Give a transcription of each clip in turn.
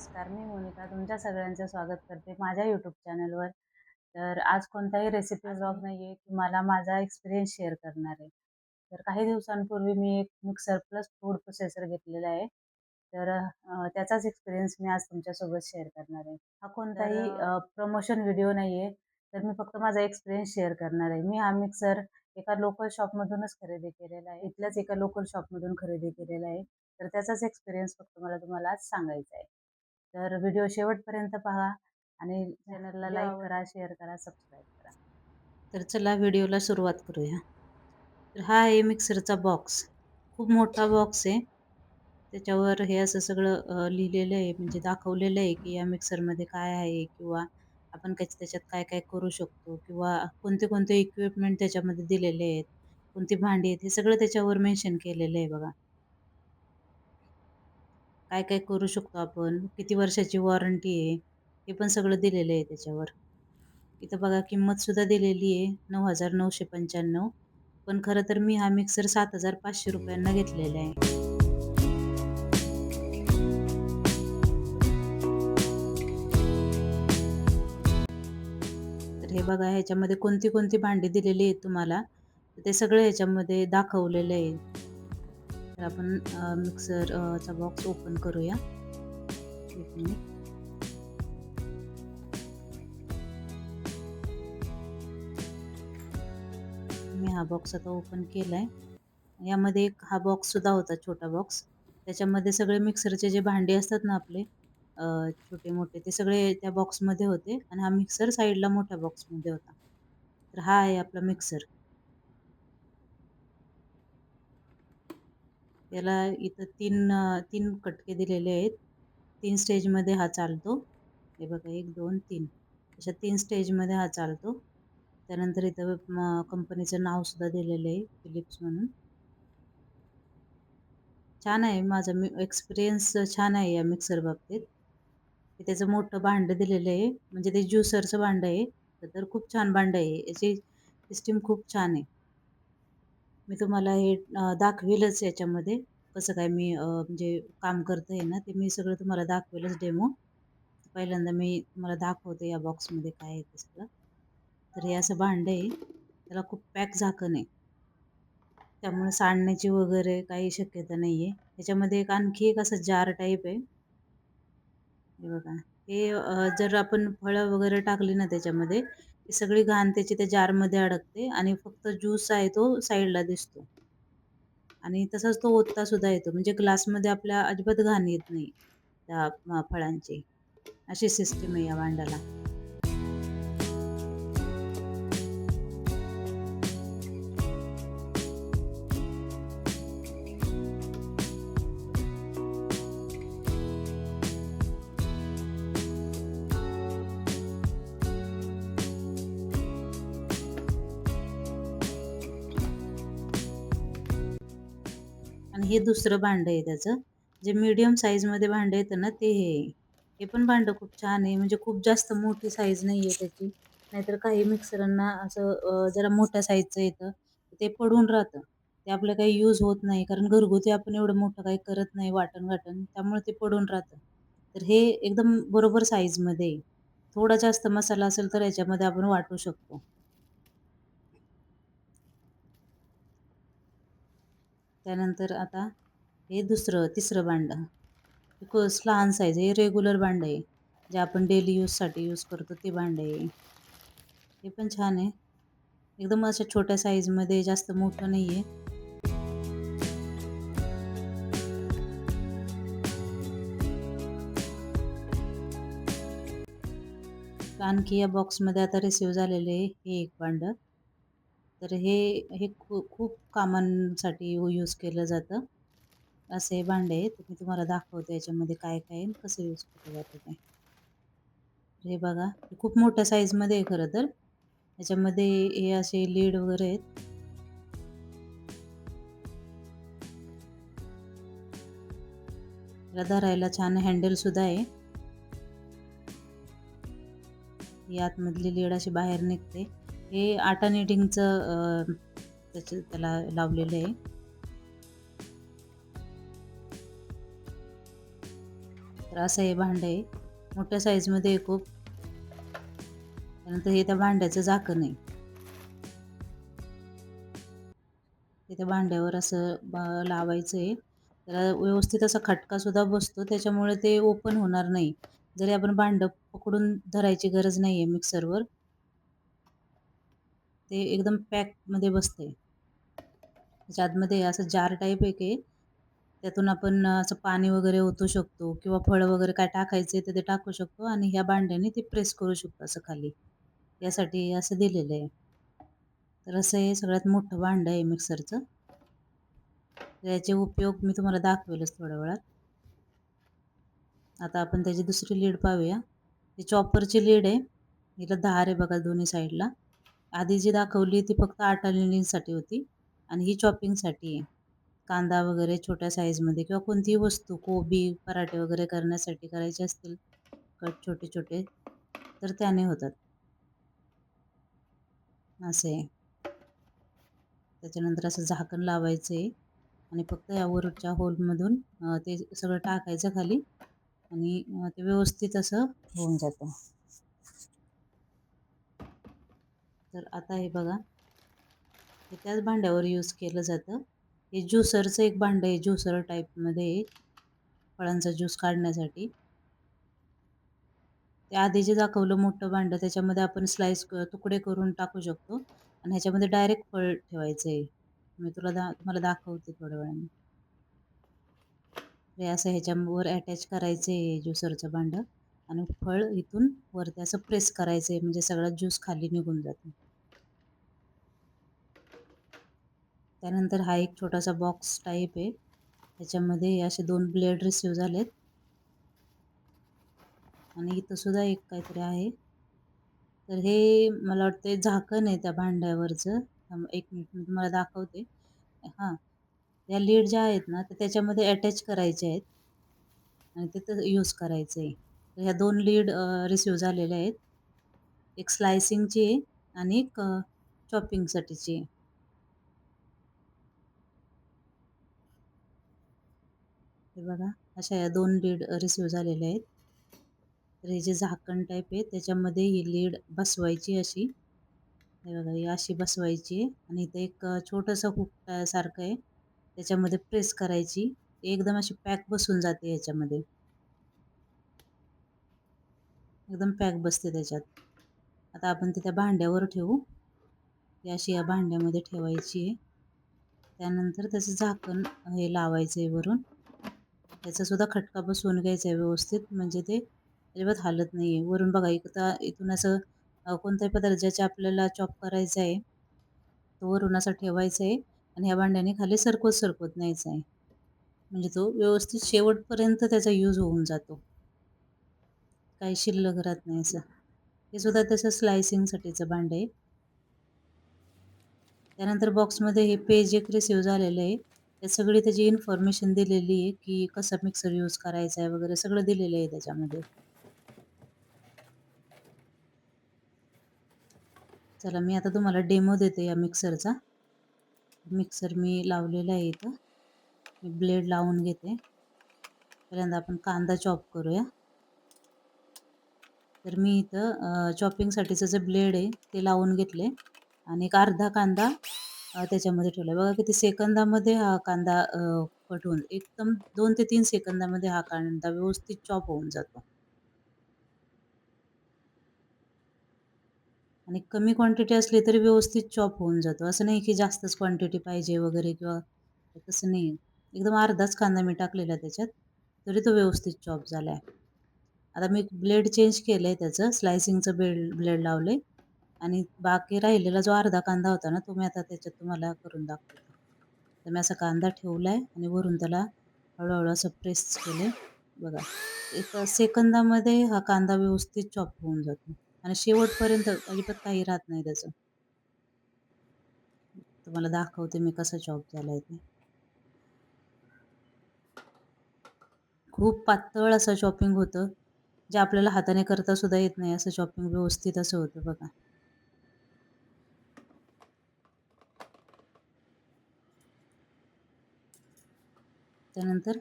नमस्कार मी मोनिका तुमच्या सगळ्यांचं स्वागत करते माझ्या यूट्यूब चॅनलवर तर आज कोणताही रेसिपी ब्लॉग नाही आहे की मला माझा एक्सपिरियन्स शेअर करणार आहे. तर काही दिवसांपूर्वी मी एक मिक्सर प्लस फूड प्रोसेसर घेतलेला आहे. तर त्याचाच एक्सपिरियन्स मी आज तुमच्यासोबत शेअर करणार आहे. हा कोणताही प्रमोशन व्हिडिओ नाही आहे तर मी फक्त माझा एक्सपिरियन्स शेअर करणार आहे. मी हा मिक्सर एका लोकल शॉपमधूनच खरेदी केलेला आहे. इथल्याच एका लोकल शॉपमधून खरेदी केलेला आहे. तर त्याचाच एक्सपिरियन्स फक्त मला तुम्हाला आज सांगायचा आहे. तर व्हिडिओ शेवटपर्यंत पहा आणि चॅनलला लाईक करा शेअर करा सबस्क्राईब करा. तर चला व्हिडिओला सुरुवात करूया. तर हा आहे मिक्सरचा बॉक्स. खूप मोठा बॉक्स आहे. त्याच्यावर हे असं सगळं लिहिलेलं आहे म्हणजे दाखवलेलं आहे की या मिक्सरमध्ये काय आहे किंवा आपण काय त्याच्यात काय काय करू शकतो किंवा कोणते कोणते इक्विपमेंट त्याच्यामध्ये दिलेले आहेत कोणती भांडी आहेत हे सगळं त्याच्यावर मेन्शन केलेलं आहे बघा. काय काय करू शकतो आपण? किती वर्षाची वॉरंटी आहे? हे पण सगळं दिलेलं आहे त्याच्यावर. इथं बघा किंमत सुद्धा दिलेली आहे नऊ हजार नऊशे पंच्याण्णव. पण खरं तर मी हा मिक्सर सात हजार पाचशे रुपयांना घेतलेला आहे. तर हे बघा ह्याच्यामध्ये कोणती कोणती भांडी दिलेली आहेत तुम्हाला? ते सगळं ह्याच्यामध्ये दाखवलेलं आहे. तर आपण मिक्सरचा बॉक्स ओपन करूया. एक मिनिट मी हा बॉक्स आता ओपन केलाय. यामध्ये एक हा बॉक्स सुद्धा होता छोटा बॉक्स त्याच्यामध्ये सगळे मिक्सरचे जे भांडे असतात ना आपले छोटे मोठे ते सगळे त्या बॉक्समध्ये होते. आणि हा मिक्सर साईडला मोठ्या बॉक्समध्ये होता. तर हा आहे आपला मिक्सर याला इथं तीन तीन कटके दिलेले आहेत. तीन स्टेजमध्ये हा चालतो. हे बघा एक दोन तीन. अशा तीन स्टेजमध्ये हा चालतो. त्यानंतर इथं कंपनीचं नावसुद्धा दिलेलं आहे फिलिप्स म्हणून. छान आहे. माझा मी एक्सपिरियन्स छान आहे या मिक्सर बाबतीत. त्याचं मोठं भांडं दिलेलं आहे. म्हणजे ते ज्युसरचं भांडं आहे. तर खूप छान भांडं आहे. याची सिस्टीम खूप छान आहे. मी तुम्हाला हे दाखवेलच याच्यामध्ये. कसं काय मी म्हणजे काम करते आहे ना ते मी सगळं तुम्हाला दाखवेलच डेमो पहिल्यांदा मी तुम्हाला दाखवते या बॉक्समध्ये काय आहे ते सगळं. तर हे असं भांडं आहे. त्याला खूप पॅक झाकण आहे. त्यामुळे सांडण्याची वगैरे काही शक्यता नाही आहे त्याच्यामध्ये एक आणखी एक असं जार टाईप आहे. हे बघा. हे जर आपण फळं वगैरे टाकली ना त्याच्यामध्ये ती सगळी घाण त्याची त्या जारमध्ये अडकते आणि फक्त ज्यूस आहे तो साईडला दिसतो. आणि तसाच तो ओतता सुद्धा येतो. म्हणजे ग्लासमध्ये आपल्या अजिबात घाण येत नाही त्या फळांची. अशी सिस्टीम आहे या भांड्याला. हे दुसरं भांडं आहे त्याचं. जे मीडियम साईजमध्ये भांडं येतं ना ते हे आहे. हे पण भांडं खूप छान आहे. म्हणजे खूप जास्त मोठी साईज नाही आहे त्याची. नाहीतर काही मिक्सरांना असं जरा मोठ्या साईजचं येतं. ते पडून राहतं. ते आपलं काही यूज होत नाही. कारण घरगुती आपण एवढं मोठं काही करत नाही वाटण घाटण त्यामुळे ते पडून राहतं. तर हे एकदम बरोबर साईजमध्ये आहे. थोडा जास्त मसाला असेल तर याच्यामध्ये आपण वाटू शकतो. त्यानंतर आता हे दुसरं तिसरं भांडं. हे खूप लहान साईज आहे हे रेग्युलर भांडं आहे. जे आपण डेली यूजसाठी यूज करतो ते भांडं आहे. हे पण छान आहे. एकदम अशा छोट्या साईजमध्ये जास्त मोठं नाही आहे आणखी या बॉक्समध्ये आता रिसिव्ह झालेले हे एक भांडं. तर हे हे खू खूप कामांसाठी यूज केलं जातं. असे भांडे आहेत मी तुम्हाला दाखवते याच्यामध्ये काय काय आहे कसं यूज केलं जातं ते. हे बघा हे खूप मोठ्या साईजमध्ये आहे खरं तर. याच्यामध्ये हे असे लीड वगैरे आहेत. याला धरायला छान हँडलसुद्धा आहे. ही आतमधली लीड अशी बाहेर निघते. हे आटा निटिंगचं त्याचं त्याला लावलेलं आहे. तर असं हे भांडं आहे. मोठ्या साईजमध्ये खूप. त्यानंतर हे त्या भांड्याचं झाकण आहे. हे त्या भांड्यावर असं लावायचं आहे. त्याला व्यवस्थित असा खटकासुद्धा बसतो. त्याच्यामुळे ते ओपन होणार नाही. जरी आपण भांडं पकडून धरायची गरज नाही आहे मिक्सरवर ते एकदम पॅकमध्ये बसते म्हणजे त्याच्या आतमध्ये असं जार टाईप आहे. की त्यातून आपण असं पाणी वगैरे ओतू शकतो किंवा फळं वगैरे काय टाकायचे तर ते टाकू शकतो आणि ह्या भांड्याने ते प्रेस करू शकतो असं खाली. यासाठी असं दिलेलं आहे. तर असं हे सगळ्यात मोठं भांडं आहे मिक्सरचं. याचे उपयोग मी तुम्हाला दाखवेलच थोड्या वेळात. आता आपण त्याची दुसरी लीड पाहूया. ही चॉपरची लीड आहे. हिला धार आहे बघा दोन्ही साईडला आधी जी दाखवली ती फक्त आटालिनीसाठी होती आणि ही चॉपिंगसाठी आहे. कांदा वगैरे छोट्या साईजमध्ये किंवा कोणतीही वस्तू कोबी पराठे वगैरे करण्यासाठी करायचे असतील कट छोटे छोटे तर त्याने होतात. असे त्याच्यानंतर असं झाकण लावायचं आहे आणि फक्त या वरच्या होलमधून ते सगळं टाकायचं खाली आणि ते व्यवस्थित असं होऊन जातं. तर आता हे बघा. हे त्याच भांड्यावर यूज केलं जातं. हे ज्युसरचं एक भांडं आहे ज्युसर टाईपमध्ये फळांचा ज्यूस काढण्यासाठी. ते आधी जे दाखवलं मोठं भांडं त्याच्यामध्ये आपण स्लाइस तुकडे करून टाकू शकतो. आणि ह्याच्यामध्ये डायरेक्ट फळ ठेवायचं आहे मी तुला दा तुम्हाला दाखवते थोड्या वेळाने. हे असं ह्याच्यावर अटॅच करायचं आहे ज्युसरचं भांडं. आणि फळ इथून वरती असं प्रेस करायचं आहे म्हणजे सगळा ज्यूस खाली निघून जातो. त्यानंतर हा एक छोटासा बॉक्स टाईप आहे. त्याच्यामध्ये असे दोन ब्लेड रिसिव्ह झालेत. आणि इथं सुद्धा एक काहीतरी आहे. तर हे मला वाटतं झाकण आहे त्या भांड्यावरचं. एक मिनिट मी तुम्हाला दाखवते. हां या लीड ज्या आहेत ना तर त्याच्यामध्ये अटॅच करायचे आहेत. आणि तिथं यूज करायचं आहे ह्या दोन लीड रिसिव्ह झालेल्या आहेत. एक स्लायसिंगची आहे आणि एक चॉपिंगसाठीची आहे हे बघा अशा या दोन लीड रिसिव्ह झालेल्या आहेत. तर हे जे झाकण टाईप आहे त्याच्यामध्ये ही लीड बसवायची अशी. हे बघा ही अशी बसवायची आहे आणि इथं एक छोटंसं हुक सारखं आहे. त्याच्यामध्ये प्रेस करायची. एकदम अशी पॅक बसून जाते याच्यामध्ये. एकदम पॅक बसते त्याच्यात. आता आपण ते त्या भांड्यावर ठेवू. ही अशी या भांड्यामध्ये ठेवायची आहे. त्यानंतर त्याचं झाकण हे लावायचं आहे वरून त्याचासुद्धा खटका बसवून घ्यायचा आहे व्यवस्थित. म्हणजे ते अजिबात हालत नाही आहे वरून बघा इथं इथून असं कोणताही पदार्थाचे आपल्याला चॉप करायचा आहे तो वरून असा ठेवायचा आहे आणि ह्या भांड्याने खाली सरकवत सरकवत न्यायचा आहे म्हणजे तो व्यवस्थित शेवटपर्यंत त्याचा यूज होऊन जातो. काही शिल्लक राहत नाही असं. हे सुद्धा तसं स्लायसिंगसाठीचं भांडं आहे. त्यानंतर बॉक्समध्ये हे पेज एक रिसिव्ह झालेलं आहे. त्यात सगळी त्याची इन्फॉर्मेशन दिलेली आहे की कसं मिक्सर यूज करायचा आहे वगैरे सगळं दिलेलं आहे त्याच्यामध्ये. चला मी आता तुम्हाला डेमो देते या मिक्सरचा मिक्सर मी लावलेला आहे इथं. मी ब्लेड लावून घेते. पहिल्यांदा आपण कांदा चॉप करूया. तर मी इथं चॉपिंगसाठीचं जे ब्लेड आहे ते लावून घेतले. आणि एक अर्धा कांदा त्याच्यामध्ये ठेवला बघा किती सेकंदामध्ये हा कांदा कट होऊन एकदम दोन ते तीन सेकंदामध्ये हा कांदा व्यवस्थित चॉप होऊन जातो. आणि कमी क्वांटिटी असली तरी व्यवस्थित चॉप होऊन जातो. असं नाही की जास्तच क्वांटिटी पाहिजे वगैरे किंवा तसं नाही एकदम अर्धाच कांदा मी टाकलेला त्याच्यात तरी तो व्यवस्थित चॉप झाला आहे आता मी ब्लेड चेंज केलं आहे त्याचं स्लायसिंगचं ब्लेड ब्लेड लावलं आहे आणि बाकी राहिलेला जो अर्धा कांदा होता ना तो मी आता त्याच्यात तुम्हाला करून दाखवते. तर मी असा कांदा ठेवला आहे आणि वरून त्याला हळूहळू असं प्रेस केले बघा एक सेकंदामध्ये हा कांदा व्यवस्थित चॉप होऊन जातो. आणि शेवटपर्यंत अजिबात काही राहत नाही त्याचं. तुम्हाला दाखवते मी कसं चॉप झाला आहे ते. खूप पातळ असं चॉपिंग होतं. जे आपल्याला हाताने करता सुद्धा येत नाही असं शॉपिंग व्यवस्थित असं होतं बघा. त्यानंतर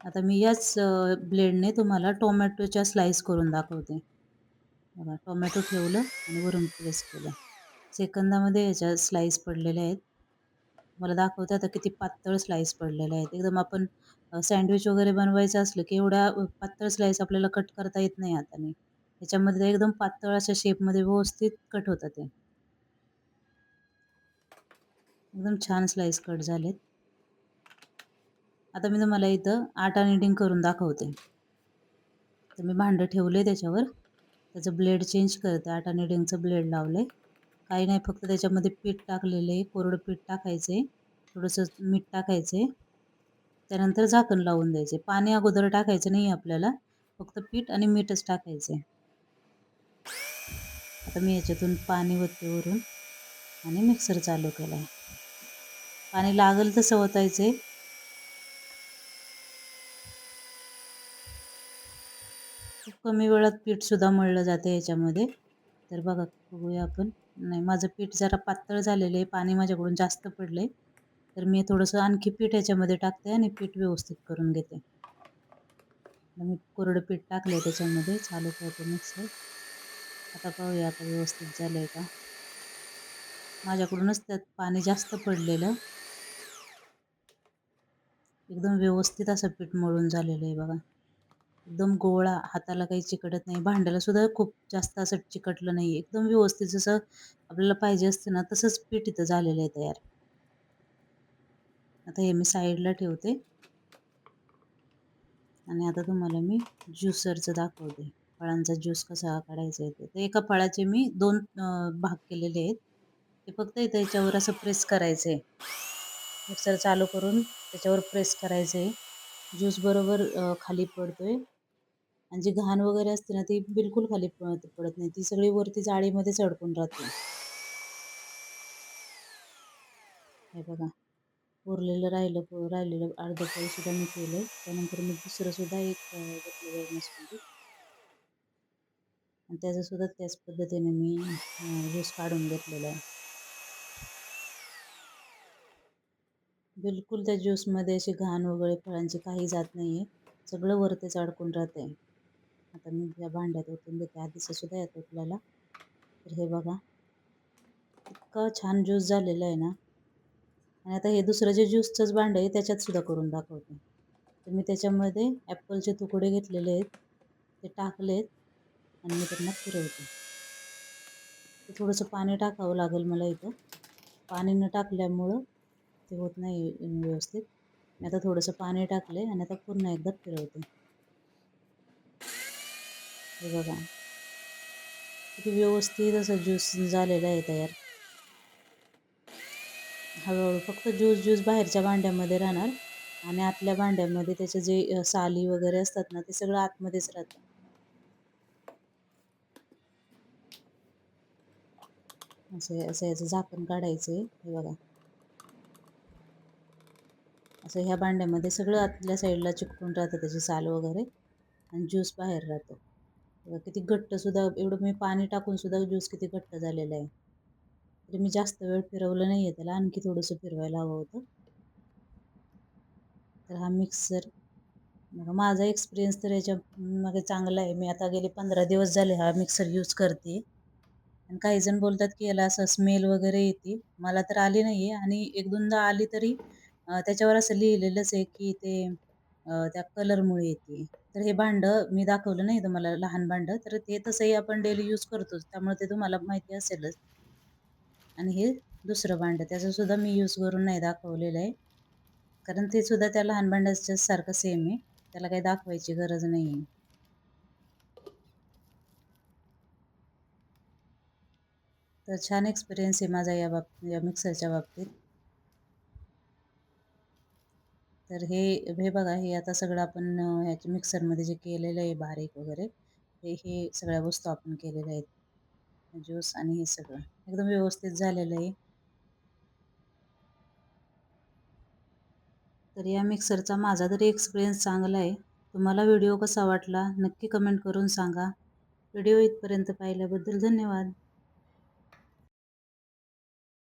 आता मी याच ब्लेडने तुम्हाला टोमॅटोच्या स्लाईस करून दाखवते. बघा टोमॅटो ठेवलं आणि वरून प्रेस केलं. सेकंदामध्ये याच्या स्लाईस पडलेल्या आहेत. मला दाखवते आता किती पातळ स्लाईस पडलेल्या आहेत. एकदम आपण सँडविच वगैरे बनवायचं असलं की एवढ्या पातळ स्लाईस आपल्याला कट करता येत नाही आता याच्यामध्ये एकदम पातळ अशा शेपमध्ये व्यवस्थित कट होतं ते. एकदम छान स्लाईस कट झालेत. आता मी तुम्हाला इथं आटा निडिंग करून दाखवते. तर मी भांडं ठेवलं आहे त्याच्यावर. त्याचं ब्लेड चेंज करते. आटा निडिंगचं ब्लेड लावलं आहे काही नाही फक्त त्याच्यामध्ये पीठ टाकलेलं आहे कोरडं पीठ टाकायचं आहे थोडंसं मीठ टाकायचं आहे त्यानंतर झाकण लावून द्यायचे पाणी अगोदर टाकायचं नाही आपल्याला फक्त पीठ आणि मीठच टाकायचं आहे आता मी याच्यातून पाणी वरते वरून आणि मिक्सर चालू केला आहे पाणी लागेल तसं ओतायचं आहे खूप कमी वेळात पीठसुद्धा मळलं जातं याच्यामध्ये. तर बघा बघूया आपण. नाही माझं पीठ जरा पातळ झालेलं आहे पाणी माझ्याकडून जास्त पडलं आहे तर मी थोडंसं आणखी पीठ याच्यामध्ये टाकते आणि पीठ व्यवस्थित करून घेते. मी कोरडं पीठ टाकलं आहे त्याच्यामध्ये चालू करते मिक्सर आता पाहूया आता व्यवस्थित झालं आहे का? माझ्याकडूनच त्यात पाणी जास्त पडलेलं. एकदम व्यवस्थित असं पीठ मळून झालेलं आहे बघा. एकदम गोळा हाताला काही चिकटत नाही. भांड्याला सुद्धा खूप जास्त असं चिकटलं नाही. एकदम व्यवस्थित जसं आपल्याला पाहिजे असतं ना तसंच पीठ इथं झालेलं आहे तयार. आता हे मी साईडला ठेवते. आणि आता तुम्हाला मी ज्युसरचं दाखवते. फळांचा ज्यूस कसा काढायचा आहे ते. एका फळाचे मी दोन भाग केलेले आहेत. ते फक्त इथं याच्यावर असं प्रेस करायचं आहे मिक्सर चालू करून त्याच्यावर प्रेस करायचं आहे ज्यूस बरोबर खाली पडतोय. आणि जी घाण वगैरे असते ना ती बिलकुल खाली पडत पडत नाही. ती सगळी वरती जाळीमध्येच अडकून राहते. हे बघा. उरलेलं राहिलं राहिलेलं अर्ध सुद्धा मी केलं त्यानंतर मी दुसरं सुद्धा एक घेतलेलं आणि त्याचं सुद्धा त्याच पद्धतीने मी ज्यूस काढून घेतलेला आहे. बिलकुल त्या ज्यूसमध्ये अशी घाण वगैरे फळांची काही जात नाही आहे. सगळं वरतीच अडकून राहते आता मी या भांड्यात ओतून देते. आधीचं सुद्धा आपल्याला. तर हे बघा. इतकं छान ज्यूस झालेलं आहे ना. आणि आता हे दुसरं जे ज्यूसचंच भांडं आहे त्याच्यात सुद्धा करून दाखवते. तर मी त्याच्यामध्ये ॲपलचे तुकडे घेतलेले आहेत. ते टाकलेत. आणि मी त्यांना फिरवते ते थोडंसं पाणी टाकावं लागेल मला इथं. पाणी न टाकल्यामुळं ते होत नाही व्यवस्थित. मी आता थोडंसं पाणी टाकले आणि आता पुन्हा एकदा फिरवते. हे बघा. किती व्यवस्थित असं ज्यूस झालेला आहे तयार. हळूहळू फक्त ज्यूस ज्यूस बाहेरच्या भांड्यामध्ये राहणार आणि आतल्या भांड्यामध्ये त्याचे जे साली वगैरे असतात ना ते सगळं आतमध्येच राहतं. असे असं याचं झाकण काढायचं आहे हे बघा. असं ह्या भांड्यामध्ये सगळं आतल्या साईडला चिकटून राहतं त्याची साल वगैरे. आणि ज्यूस बाहेर राहतो. किती घट्टसुद्धा एवढं मी पाणी टाकूनसुद्धा ज्यूस किती घट्ट झालेला आहे. तरी मी जास्त वेळ फिरवलं नाही आहे त्याला आणखी थोडंसं फिरवायला हवं होतं. तर हा मिक्सर माझा एक्सपिरियन्स तर याच्या मागे चांगला आहे. मी आता गेले पंधरा दिवस झाले हा मिक्सर यूज करते. आणि काही जण बोलतात की याला असं स्मेल वगैरे येते. मला तर आली नाही आहे आणि एक दोनदा आली तरी त्याच्यावर असं लिहिलेलंच आहे की ते त्या कलरमुळे येते. तर हे भांडं मी दाखवलं नाही तुम्हाला लहान भांडं. तर ते तसंही आपण डेली यूज करतोच. त्यामुळे ते तुम्हाला माहिती असेलच. आणि हे दुसरं भांडं त्याचंसुद्धा मी यूज करून नाही दाखवलेलं आहे. कारण ते सुद्धा त्या लहान भांड्याच्या सारखं सेम आहे. त्याला काही दाखवायची गरज नाही आहे. तर छान एक्सपिरियन्स आहे माझा या बाब या मिक्सरच्या बाबतीत. तर हे हे बघा हे आता सगळं आपण ह्याच्या मिक्सरमध्ये जे केलेलं आहे बारीक वगैरे हे हे सगळ्या वस्तू आपण केलेल्या आहेत. ज्यूस आणि हे सगळं. एकदम व्यवस्थित झालेलं आहे. तर या मिक्सरचा माझा तरी एक्सपिरियन्स चांगला आहे. तुम्हाला व्हिडिओ कसा वाटला नक्की कमेंट करून सांगा. व्हिडिओ इथपर्यंत पाहिल्याबद्दल धन्यवाद.